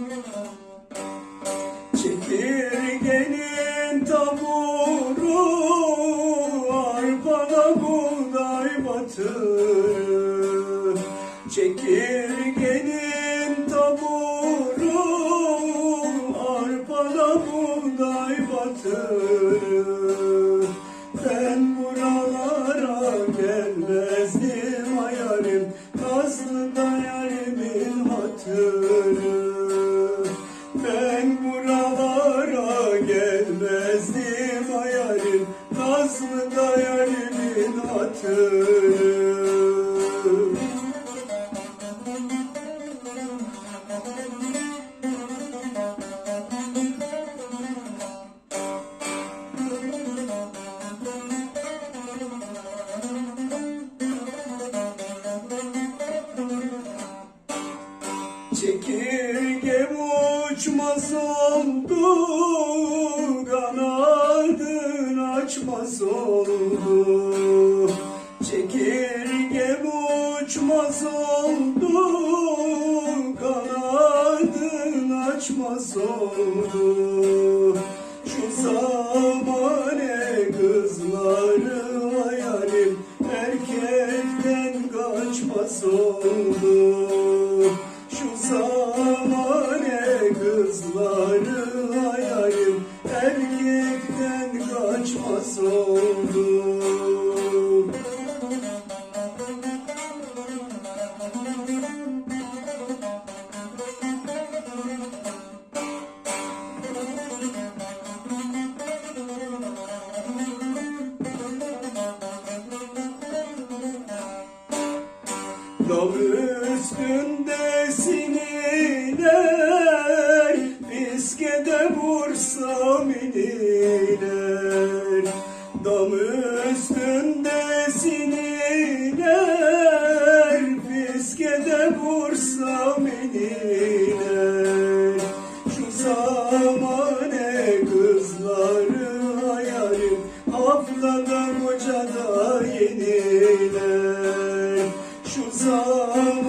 Çekirgenin batırır Ben buralara gelmezdim hayalim Nazlı'da yarimin hatırı. Ben buralara gelmezdim hayalim Nazlı dayalimin hatırı uçmaz oldu Kanadın açmaz oldu Çekirgem uçmaz oldu Kanadın açmaz oldu Şu zamane kızları hayalim Erkekten kaçmaz oldu kaçmaz oldu. Dağ üstündesin iner Dağ üstündesin iner Fiskede vursam iner Şu zamane kızları hayalim Haftada kocada yeniler. Şu zaman